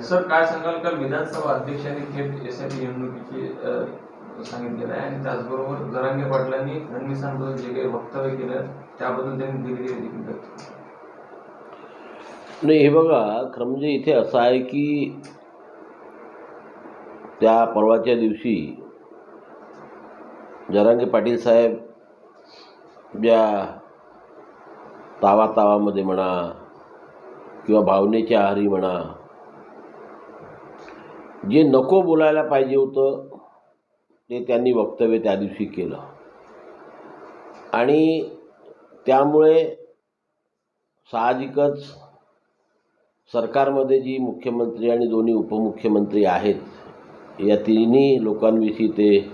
Sir काय सांगाल? काल विधानसभा अध्यक्षांनी थेट एसआयटी निवडणुकीची सांगितलेलं आहे. आणि त्याचबरोबर जरांगे पाटलांनी फडणवीसांबद्दल जे काही वक्तव्य केलं त्याबद्दल त्यांनी दिलगिरी देखील नाही हे बघा खरं म्हणजे इथे असं आहे की त्या परवाच्या दिवशी जरांगे पाटील साहेब ज्या तावा तावामध्ये म्हणा किंवा भावनेच्या आहारी म्हणा. जे नको बोलायला पाहिजे होतं ते त्यांनी वक्तव्य त्या दिवशी केलं. आणि त्यामुळे साहजिकच सरकारमध्ये जी मुख्यमंत्री आणि दोन्ही उपमुख्यमंत्री आहेत या तिन्ही लोकांविषयी ते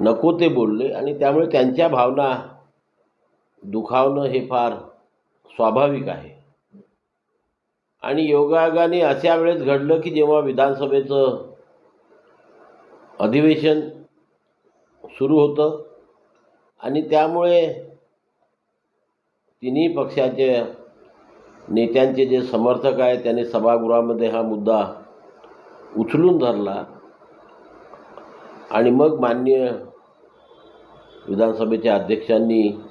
नको ते बोलले आणि त्यामुळे त्यांच्या भावना दुखावणं हे फार स्वाभाविक आहे. आणि योगायोगाने अशा वेळेस घडलं की जेव्हा विधानसभेचं अधिवेशन सुरू होतं आणि त्यामुळे तिन्ही पक्षाचे नेत्यांचे जे समर्थक आहेत त्यांनी सभागृहामध्ये हा मुद्दा उचलून धरला. आणि मग माननीय विधानसभेच्या अध्यक्षांनी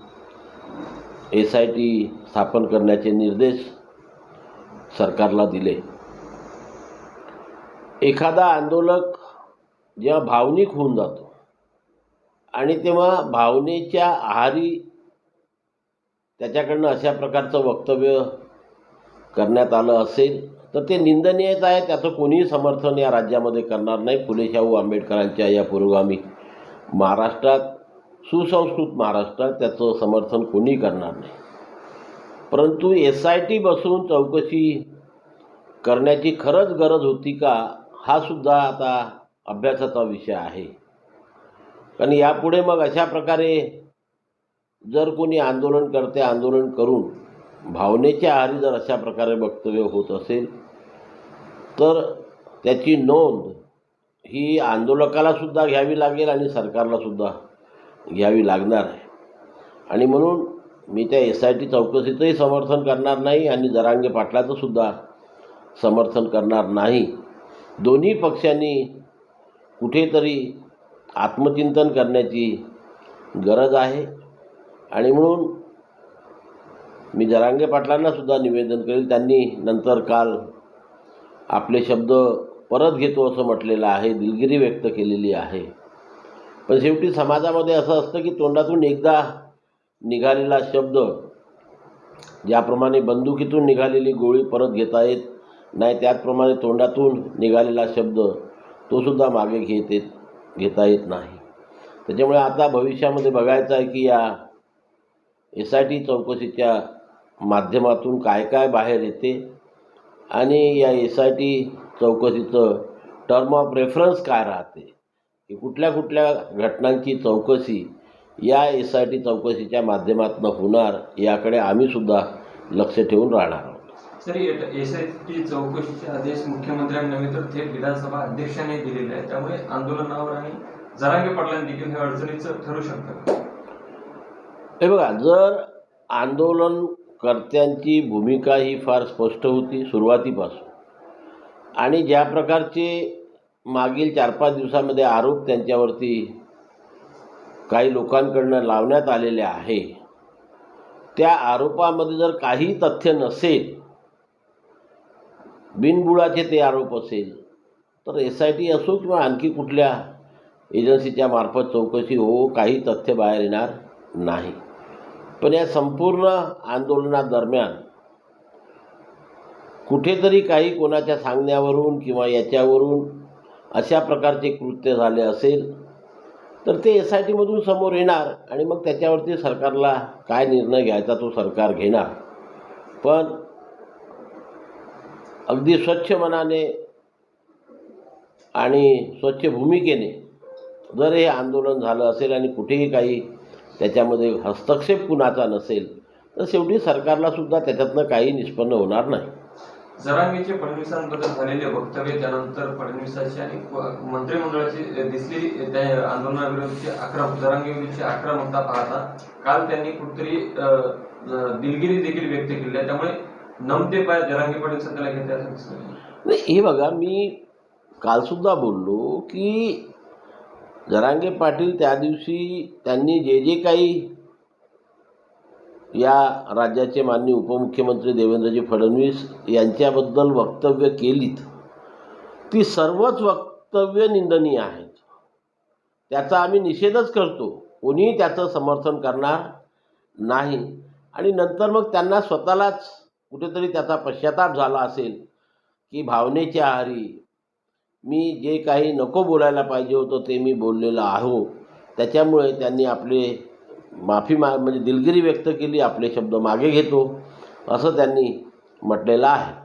एस आय टी स्थापन करण्याचे निर्देश सरकारला दिले. एखादा आंदोलक जेव्हा भावनिक होऊन जातो आणि तेव्हा भावनेच्या आहारी त्याच्याकडनं अशा प्रकारचं वक्तव्य करण्यात आलं असेल तर ते निंदनीयच आहे. त्याचं कोणीही समर्थन या राज्यामध्ये करणार नाही. फुले शाहू आंबेडकरांच्या या पुरोगामी महाराष्ट्रात सुसंस्कृत महाराष्ट्रात त्याचं समर्थन कोणीही करणार नाही. परंतु एस आय टी बसून चौकशी करण्याची खरंच गरज होती का हा सुद्धा आता अभ्यासाचा विषय आहे. कारण यापुढे मग अशा प्रकारे जर कोणी आंदोलन करते आंदोलन करून भावनेच्या आहारी जर अशा प्रकारे वक्तव्य होत असेल तर त्याची नोंद ही आंदोलकाला सुद्धा घ्यावी लागेल आणि सरकारला सुद्धा घ्यावी लागणार आहे. आणि म्हणून मी त्या एस आय टी चौकशीचंही समर्थन करणार नाही आणि जरांगे पाटलाचं सुद्धा समर्थन करणार नाही. दोन्ही पक्षांनी कुठेतरी आत्मचिंतन करण्याची गरज आहे. आणि म्हणून मी जरांगे पाटलांना सुद्धा निवेदन करेल. त्यांनी नंतर काल आपले शब्द परत घेतो असं म्हटलेलं आहे. दिलगिरी व्यक्त केलेली आहे. पण शेवटी समाजामध्ये असं असतं की तोंडातून एकदा निघालेला शब्द ज्याप्रमाणे बंदुकीतून निघालेली गोळी परत घेता येत नाही त्याचप्रमाणे तोंडातून निघालेला शब्द तोसुद्धा मागे घेत येत घेता येत नाही. त्याच्यामुळे आता भविष्यामध्ये बघायचं आहे की या एस आय टी चौकशीच्या माध्यमातून काय काय बाहेर येते आणि या एस आय टी चौकशीचं टर्म ऑफ रेफरन्स काय राहते? की कुठल्या कुठल्या घटनांची चौकशी या एस आय टी चौकशीच्या माध्यमातून होणार याकडे आम्ही सुद्धा लक्ष ठेवून राहणार आहोत. सर एस आय टी चौकशीचे आदेश मुख्यमंत्र्यांनी नव्हे तर थेट विधानसभा अध्यक्षांनी दिलेले आहे त्यामुळे आंदोलनावर आणि जरांगे पाटलांनी देखील हे अडचणीचं ठरू शकतं. हे बघा जर आंदोलनकर्त्यांची भूमिका ही फार स्पष्ट होती सुरुवातीपासून आणि ज्या प्रकारचे मागील चार पाच दिवसामध्ये आरोप त्यांच्यावरती काही लोकांकडनं लावण्यात आलेले आहे. त्या आरोपामध्ये जर काही तथ्य नसेल बिनबुडाचे ते आरोप असेल तर एस आय टी असो किंवा आणखी कुठल्या एजन्सीच्या मार्फत चौकशी हो काही तथ्य बाहेर येणार नाही. पण या संपूर्ण आंदोलनादरम्यान कुठेतरी काही कोणाच्या सांगण्यावरून किंवा याच्यावरून अशा प्रकारचे कृत्य झाले असेल तर ते एस आय टीमधून समोर येणार आणि मग त्याच्यावरती सरकारला काय निर्णय घ्यायचा तो सरकार घेणार. पण अगदी स्वच्छ मनाने आणि स्वच्छ भूमिकेने जर हे आंदोलन झालं असेल आणि कुठेही काही त्याच्यामध्ये हस्तक्षेप कुणाचा नसेल तर शेवटी सरकारला सुद्धा त्याच्यातनं काही निष्पन्न होणार नाही. जरांगेचे फडणवीसांबद्दल झालेले वक्तव्य त्यानंतर फडणवीसाची आणि मंत्रिमंडळाची दिसलेली त्या अकरा आक्रम अकरा आक्रमकता पाहता काल त्यांनी कुठेतरी दिलगिरी देखील व्यक्त केली आहे. त्यामुळे नमते पाय जरांगे पाटील सध्याला घेते असं दिसतं नाही हे बघा मी कालसुद्धा बोललो की जरांगे पाटील त्या दिवशी त्यांनी जे जे काही या राज्याचे माननीय उपमुख्यमंत्री देवेंद्रजी फडणवीस यांच्याबद्दल वक्तव्य केलीत. ती सर्वच वक्तव्य निंदनीय आहेत. त्याचा आम्ही निषेधच करतो. कोणीही त्याचं समर्थन करणार नाही. आणि नंतर मग त्यांना स्वतःलाच कुठेतरी त्याचा पश्चाताप झाला असेल की भावनेच्या आहारी मी जे काही नको बोलायला पाहिजे होतं ते मी बोललेलं आहो. त्याच्यामुळे त्यांनी आपले माफी मा म्हणजे दिलगिरी व्यक्त केली आपले शब्द मागे घेतो असं त्यांनी म्हटलेलं आहे.